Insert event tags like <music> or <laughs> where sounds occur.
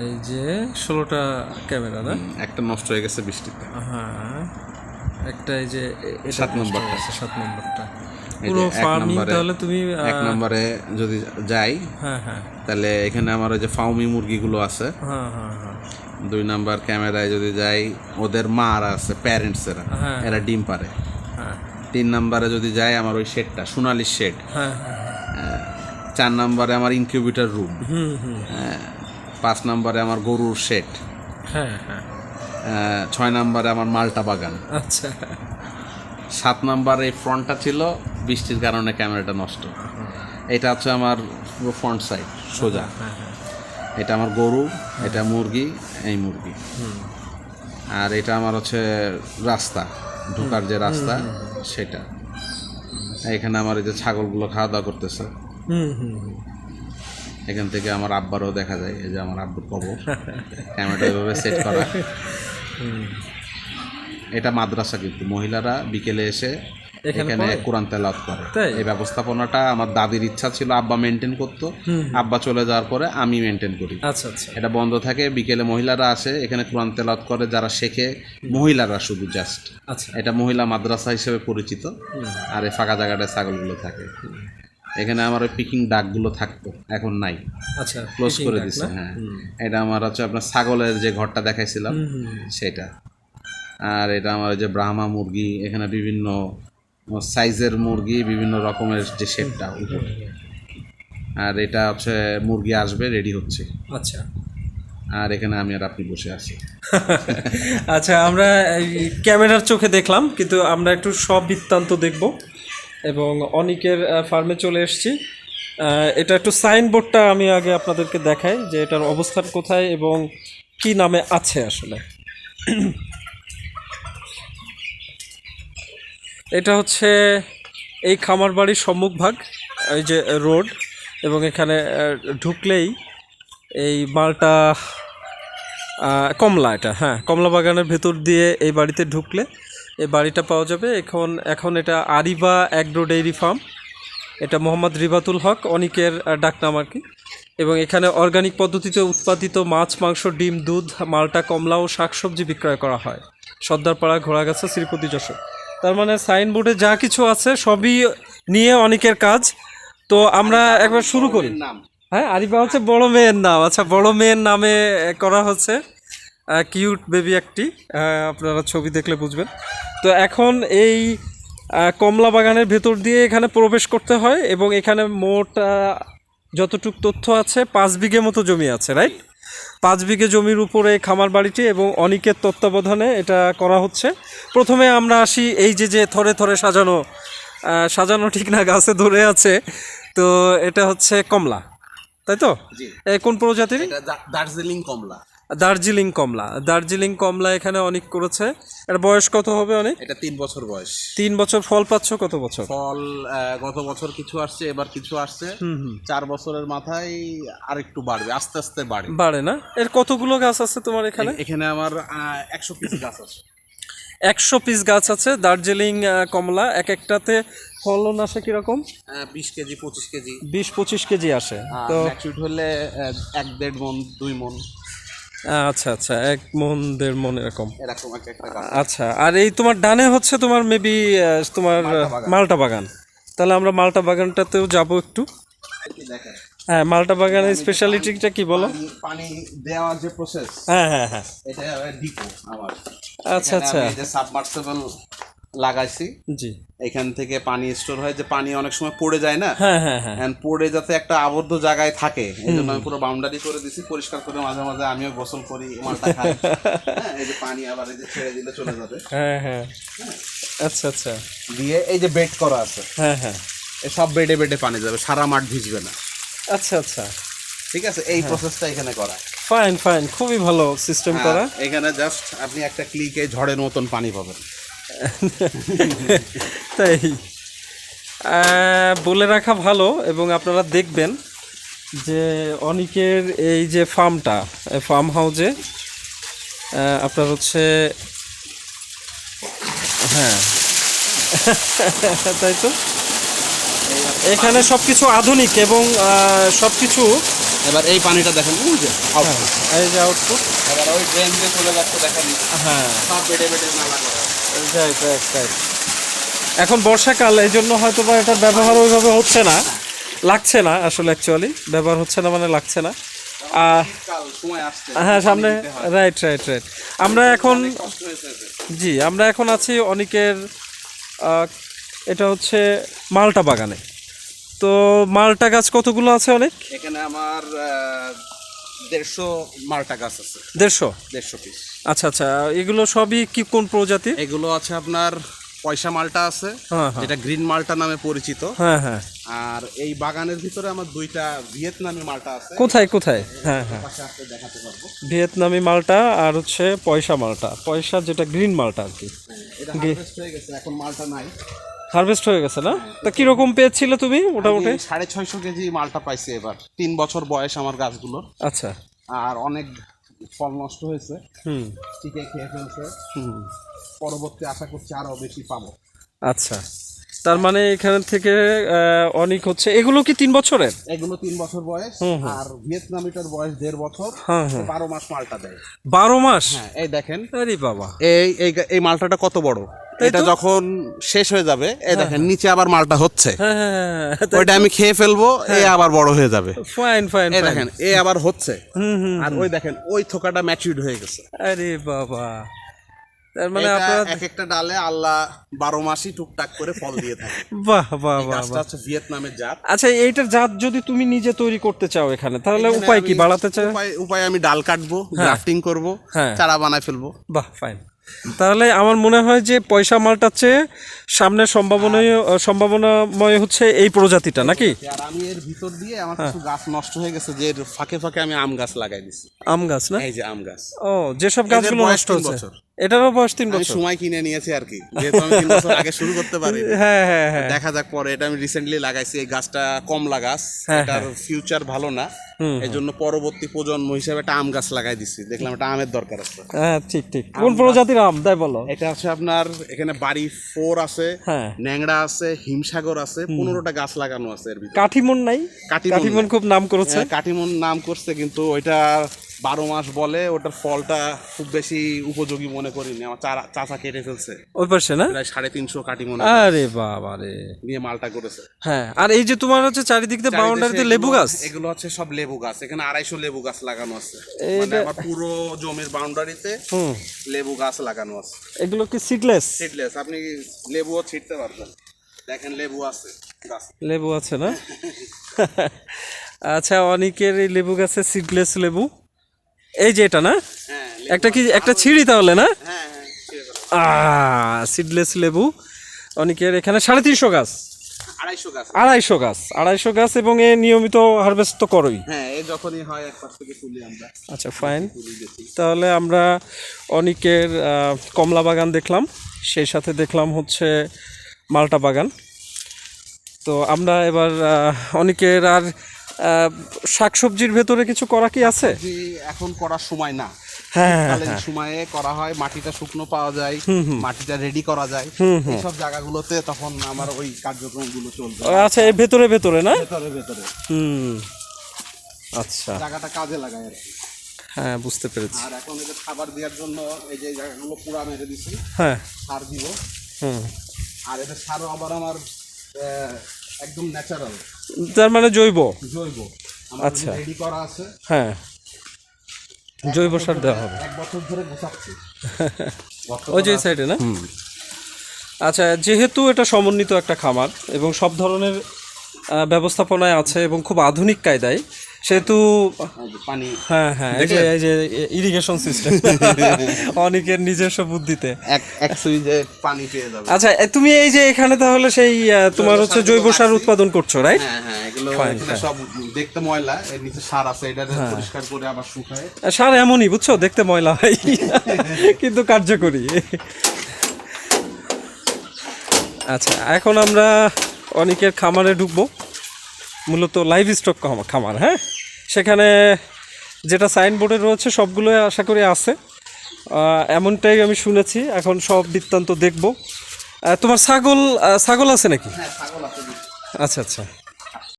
এই যে ষোলোটা ক্যামেরা না? একটা নষ্ট হয়ে গেছে বৃষ্টিতে। হ্যাঁ একটা এই যে সাত নম্বরটা। সাত নম্বরটা। পুরো ফার্মিং নম্বরে- তাহলে তুমি এক নম্বরে যদি যাই হ্যাঁ হ্যাঁ। তাহলে এখানে আমার ওই যে ফাউমি মুরগিগুলো আছে। হ্যাঁ হ্যাঁ হ্যাঁ। দুই নাম্বার ক্যামেরায় যদি যাই ওদের মারা আছে প্যারেন্টস এরা। হ্যাঁ। ডিম পারে। হ্যাঁ। তিন নাম্বারে যদি যাই আমার ওই শেডটা সোনালি শেড। হ্যাঁ হ্যাঁ চার নাম্বারে আমার ইনকিউবেটর রুম হুম হুম। পাঁচ নাম্বারে আমার গরুর শেড। হ্যাঁ হ্যাঁ। ছয় নাম্বারে আমার মালটা বাগান। আচ্ছা। সাত নাম্বারে এই ফ্রন্টটা ছিল বৃষ্টির কারণে ক্যামেরাটা নষ্ট। এটা হচ্ছে আমার পুরো ফ্রন্ট সাইড সোজা। হ্যাঁ হ্যাঁ। এটা আমার গরু এটা মুরগি এই মুরগি। আর এটা আমার হচ্ছে রাস্তা ঢোকার যে রাস্তা সেটা। এখানে আমার এই যে ছাগলগুলো খাওয়া দাওয়া করতেছে। হুম হুম হুম। এখান থেকে আমার আব্বারও দেখা যায় এই যে আমার আব্বুর কবর। ক্যামেরাটা এভাবে সেট করা। এটা মাদ্রাসা কিন্তু মহিলারা বিকেলে এসে এখানে? কোরআন তেলাওয়াত করে। এই ব্যবস্থাপনাটা আমার দাদির ইচ্ছা ছিল আব্বা মেনটেন করতো। আব্বা চলে যাওয়ার পরে আমি মেনটেন করি। আচ্ছা আচ্ছা। এটা বন্ধ থাকে বিকেলে মহিলারা আসে এখানে কোরআন তেলাওয়াত করে যারা শেখে মহিলারা শুধু জাস্ট আচ্ছা। এটা মহিলা মাদ্রাসা হিসেবে পরিচিত। আর এই ফাঁকা জায়গাটায় ছাগলগুলো থাকে। এখানে আমার ওই পিকিং ডাকগুলো থাকতো এখন নাই। আচ্ছা ক্লোজ করে দিছে হ্যাঁ। এটা আমার হচ্ছে আপনার ছাগলের যে ঘরটা দেখাইছিলাম সেটা। আর এটা আমার যে ব্রাহ্মা মুরগি এখানে বিভিন্ন সাইজের মুরগি বিভিন্ন রকমের যে শেপটা আর এটা হচ্ছে মুরগি আসবে রেডি হচ্ছে। আচ্ছা। আর এখানে আমি আর আপনি বসে আছি। <laughs> আচ্ছা আমরা ক্যামেরার চোখে দেখলাম কিন্তু আমরা একটু সব বৃত্তান্ত দেখব। এবং অনিকের ফার্মে চলে এসেছি। এটা একটু সাইনবোর্ডটা আমি আগে আপনাদেরকে দেখাই যে এটার অবস্থান কোথায় এবং কি নামে আছে আসলে। এটা হচ্ছে এই খামার বাড়ির সম্মুখভাগ এই যে রোড, এবং এখানে ঢুকলেই এই মালটা কমলা এটা হ্যাঁ কমলা বাগানের ভেতর দিয়ে এই বাড়িতে ঢুকলে এই বাড়িটা পাওয়া যাবে। এখন এখন এটা আরিবা অ্যাগ্রো ডেইরি ফার্ম। এটা মোহাম্মদ রিবাতুল হক অনিকের ডাকনাম আর কি। এবং এখানে অর্গানিক পদ্ধতিতে উৎপাদিত মাছ মাংস ডিম দুধ মালটা কমলা ও শাকসবজি বিক্রয় করা হয়। সর্দারপাড়া ঘোড়াগাছা শ্রীপতি যশোর। তার মানে সাইনবোর্ডে যা কিছু আছে সবই নিয়ে অনেকের কাজ। তো আমরা একবার শুরু করি। হ্যাঁ আরিফা হচ্ছে বড় মেয়ের নাম। আচ্ছা বড় মেয়ের নামে করা হচ্ছে। কিউট বেবি একটি। আপনারা ছবি দেখলে বুঝবেন। তো এখন এই কমলা বাগানের ভেতর দিয়ে এখানে প্রবেশ করতে হয় এবং এখানে মোট যতটুক তথ্য আছে পাঁচ বিঘে মতো জমি আছে রাইট পাঁচ বিঘে জমির উপরে খামার বাড়িটি এবং অনিকের তত্ত্বাবধানে এটা করা হচ্ছে। প্রথমে আমরা আসি এই যে যে থরে থরে সাজানো সাজানো ঠিক না গাছে ধরে আছে। তো এটা হচ্ছে কমলা তাই তো? কোন প্রজাতির? দার্জিলিং কমলা। দার্জিলিং কমলা। দার্জিলিং কমলা এখানে অনেক করেছে। এর বয়স কত হবে অনেক? এটা তিন বছর বয়স। তিন বছর ফল পাচ্ছ কত বছর? ফল গত বছর কিছু আসছে এবার কিছু আসছে। চার বছরের মাথায় আর একটু বাড়বে আস্তে আস্তে বাড়বে বাড়ে না? এর কতগুলো গাছ আছে তোমার এখানে? এখানে আমার একশো পিস গাছ আছে। একশো পিস গাছ আছে দার্জিলিং কমলা। এক একটাতে ফলন আসে কীরকম? বিশ কেজি পঁচিশ কেজি। বিশ পঁচিশ কেজি আসে। তো হলে এক দেড় মন দুই মন। আচ্ছা আচ্ছা এক মন দেড় মন এরকম এরকম একটা গাছ আচ্ছা আর এই তোমার ডানে হচ্ছে তোমার মেবি তোমার মালটা বাগান। তাহলে আমরা মালটা বাগানটাতেও যাব একটু। হ্যাঁ মালটা বাগানের স্পেশালিটিটা কি বলো? পানি- দেওয়ার যে প্রসেস হ্যাঁ হ্যাঁ হ্যাঁ। এটা ডিপো আমার। আচ্ছা আচ্ছা। সাবমার্সেবল লাগাইছি। জি। এখান থেকে পানি স্টোর হয় যে পানি অনেক সময় পড়ে যায় না? হ্যাঁ হ্যাঁ হ্যাঁ। পড়ে যাতে একটা আবদ্ধ জায়গায় থাকে। এই জন্য আমি পুরো বাউন্ডারি করে দিছি পরিষ্কার করে মাঝে মাঝে আমিও গোসল করি মালটা খাই। <laughs> হ্যাঁ, এই যে পানি আবার এই যে ছেড়ে দিলে চলে যাবে। হ্যাঁ হ্যাঁ। আচ্ছা আচ্ছা। দিয়ে এই যে বেড করা আছে হ্যাঁ হ্যাঁ। সব বেডে বেডে পানি যাবে সারা মাঠ ভিজবে না। আচ্ছা আচ্ছা। ঠিক আছে? এই প্রসেসটা এখানে করা। ফাইন ফাইন খুবই ভালো সিস্টেম করা। এখানে জাস্ট আপনি একটা ক্লিকে ঝড়ের মতন পানি পাবেন। <laughs> তাই বলে রাখা ভালো এবং আপনারা দেখবেন যে অনেকের এই যে ফার্মটা ফার্ম হাউজে আপনার হচ্ছে হ্যাঁ তাই তো? এখানে সব কিছু আধুনিক এবং সব কিছু এবার এই পানিটা দেখেন ওই এই যে আউটপুট এবার ওই ড্রেন দিয়ে চলে যাচ্ছে দেখেন। হ্যাঁ। সব বেডে বেডে নালা করা রাইট রাইট রাইট এখন বর্ষাকাল এই জন্য হয়তো বা এটার ব্যবহার ওইভাবে হচ্ছে না। লাগছে না আসলে অ্যাকচুয়ালি ব্যবহার হচ্ছে না মানে লাগছে না। আর কাল সময় আসছে হ্যাঁ সামনে রাইট রাইট রাইট আমরা এখন জি আমরা এখন আছি অনেকের এটা হচ্ছে মালটা বাগানে। তো মালটা গাছ কতগুলো আছে অনেক? এখানে আমার দেড়শো মালটা গাছ আছে। দেড়শো? দেড়শো পিস আচ্ছা আচ্ছা এগুলো সবই কি কোন প্রজাতি এগুলো আছে আপনার পয়সা মালটা আছে হ্যাঁ হ্যাঁ। যেটা গ্রিন মালটা নামে পরিচিত। হ্যাঁ হ্যাঁ। আর এই বাগানের ভিতরে আমার দুইটা ভিয়েতনামি মালটা আছে। কোথায় কোথায়? হ্যাঁ হ্যাঁ। দেখাতে পারব। ভিয়েতনামি মালটা আর হচ্ছে পয়সা মালটা। পয়সা যেটা গ্রিন মালটা আর কি। এটা হয়ে গেছে এখন মালটা নাই। হারভেস্ট হয়ে গেছে না? তা কীরকম পেয়েছিলে তুমি মোটামুটি? সাড়ে ছয়শো কেজি মালটা পাইছি এবার। তিন বছর বয়স আমার গাছগুলোর। আচ্ছা। আর অনেক ফল নষ্ট হয়েছে। হুম। টিকে খেয়ে ফেলছে। হুম। পরবর্তী আশা করছি আরও বেশি পাবো। আচ্ছা। তার মানে এখান থেকে অনেক হচ্ছে। এগুলো কি তিন বছরের? এগুলো তিন বছর বয়স। আর ভিয়েতনামিটার বয়স দেড় বছর। হ্যাঁ হ্যাঁ। বারো মাস মালটা দেয়। বারো মাস? হ্যাঁ এই দেখেন। আরে বাবা। এই এই এই মালটাটা কত বড়? এটা যখন শেষ হয়ে যাবে এই দেখেন নিচে আবার মালটা হচ্ছে। ওইটা আমি খেয়ে ফেলব এ আবার বড় হয়ে যাবে। ফাইন ফাইন এই দেখেন এ আবার হচ্ছে। আর ওই দেখেন ওই থোকাটা ম্যাচিউড হয়ে গেছে। আরে বাবা। তার মানে আপনার এক একটা ডালে আল্লাহ বারো মাসই টুকটাক করে ফল দিয়ে থাকে। <laughs> বাহ বাহ বাহ হচ্ছে ভিয়েতনামের জাত। আচ্ছা এইটার জাত যদি তুমি নিজে তৈরি করতে চাও এখানে তাহলে উপায় কি? বাড়াতে চাও? উপায় উপায় আমি ডাল কাটবো গ্রাফটিং করব হ্যাঁ। চারা বানায় ফেলব। বাহ ফাইন তাহলে আমার মনে হয় যে পয়সা মালটার চেয়ে সামনে সম্ভাবনীয় সম্ভাবনাময় হচ্ছে এই প্রজাতিটা নাকি? আর আমি এর ভিতর দিয়ে আমার হ্যাঁ। কিছু গাছ নষ্ট হয়ে গেছে যে ফাঁকে ফাঁকে আমি আম গাছ লাগাই দিছি। আম গাছ না? এই যে আম গাছ। ও যেসব গাছগুলো নষ্ট হচ্ছে। এটারও বয়স তিন বছর। সময় কিনে নিয়েছি আর কি। যেহেতু আমি তিন বছর আগে শুরু করতে পারি। <laughs> হ্যাঁ হ্যাঁ হ্যাঁ। দেখা যাক পরে। এটা আমি রিসেন্টলি লাগাইছি। এই গাছটা কমলা গাছ। এটার ফিউচার ভালো না। এই জন্য পরবর্তী প্রজন্ম হিসেবে একটা আম গাছ লাগাই দিছি। দেখলাম এটা আমের দরকার আছে। হ্যাঁ ঠিক ঠিক। কোন প্রজাতির আম? তাই বলো। এটা আছে আপনার এখানে বাড়ি ফোর আছে ন্যাংড়া আছে হিমসাগর আছে পনেরোটা গাছ লাগানো আছে এর ভিতরে। কাঠিমন নাই? কাঠিমন খুব নাম করেছে। কাঠিমন নাম করছে কিন্তু ওইটা বারো মাস বলে ওটার ফলটা খুব বেশি উপযোগী মনে করিনি আমার চারা চাচা কেটে ফেলছে। ওই পাশে না? প্রায় সাড়ে তিনশো কাটিমন আরে বাবা রে। নিয়ে মালটা করেছে। হ্যাঁ আর এই যে তোমার হচ্ছে চারিদিক দিয়ে বাউন্ডারিতে লেবু গাছ? এগুলো হচ্ছে সব লেবু গাছ এখানে আড়াইশো লেবু গাছ লাগানো আছে। মানে আমার পুরো জমির বাউন্ডারিতে লেবু গাছ লাগানো আছে। এগুলো কি সিডলেস সিডলেস আপনি লেবুও ছিটতে পারবেন। দেখেন লেবু আছে গাছ। লেবু আছে না? <laughs> আচ্ছা অনেকের এই লেবু গাছে সিডলেস লেবু? এই যে এটা না? একটা কি একটা ছিঁড়ি তাহলে না। সিডলেস লেবু। অনেকের এখানে সাড়ে তিনশো গাছ। আড়াইশো গাছ। আড়াইশো গাছ। এবং এ নিয়মিত হারভেস্ট তো করোই। হ্যাঁ হয় আচ্ছা ফাইন তাহলে আমরা অনেকের কমলা বাগান দেখলাম। সেই সাথে দেখলাম হচ্ছে মালটা বাগান। তো আমরা এবার অনেকের আর শাকসবজির ভেতরে কিছু করা কি আছে? এখন করার সময় না। হ্যাঁ হ্যাঁ, সময়ে করা হয় মাটিটা শুকনো পাওয়া যায় মাটিটা রেডি করা যায়। এইসব জায়গাগুলোতে তখন আমার ওই কার্যক্রমগুলো চলবে। আচ্ছা এই ভেতরে ভেতরে না? ভেতরে ভেতরে। হুম আচ্ছা। জায়গাটা কাজে লাগায় আর কি। হ্যাঁ বুঝতে পেরেছি। আর এখন এদের খাবার দেওয়ার জন্য এই যে জায়গাগুলো পুরা মেরে দিছি হ্যাঁ। সার দিব। হুম। আর এদের সারও আবার আমার একদম ন্যাচারাল তার মানে জৈব? জৈব। আচ্ছা। রেডি করা আছে। হ্যাঁ। জৈব সার দেওয়া হবে। এক বছর ধরে গোছাচ্ছি। <laughs> ওই যে সাইডে না? আচ্ছা যেহেতু এটা সমন্বিত একটা খামার এবং সব ধরনের ব্যবস্থাপনায় আছে এবং খুব আধুনিক কায়দায়। সেহেতু পানি। হ্যাঁ হ্যাঁ এই যে এই যে ইরিগেশন সিস্টেম <laughs> অনেকের নিজস্ব বুদ্ধিতে। এক এক সুইজে পানি পেয়ে যাবে। আচ্ছা তুমি এই যে এখানে তাহলে সেই তোমার হচ্ছে জৈব সার উৎপাদন করছ রাইট হ্যাঁ হ্যাঁ এগুলো এখানে সব দেখতে ময়লা এর নিচে সার আছে এটা হ্যাঁ। পরিষ্কার করে আবার শুকায়। সার এমনই বুঝছ? দেখতে ময়লা হয়। <laughs> কিন্তু কার্যকরী। আচ্ছা এখন আমরা অনেকের খামারে ঢুকবো। মূলত লাইভ স্টক খামার হ্যাঁ? সেখানে যেটা সাইনবোর্ডে রয়েছে সবগুলোই আশা করি আছে। এমনটাই আমি শুনেছি এখন সব বৃত্তান্ত দেখব। তোমার ছাগল ছাগল আছে নাকি? হ্যাঁ আচ্ছা আচ্ছা।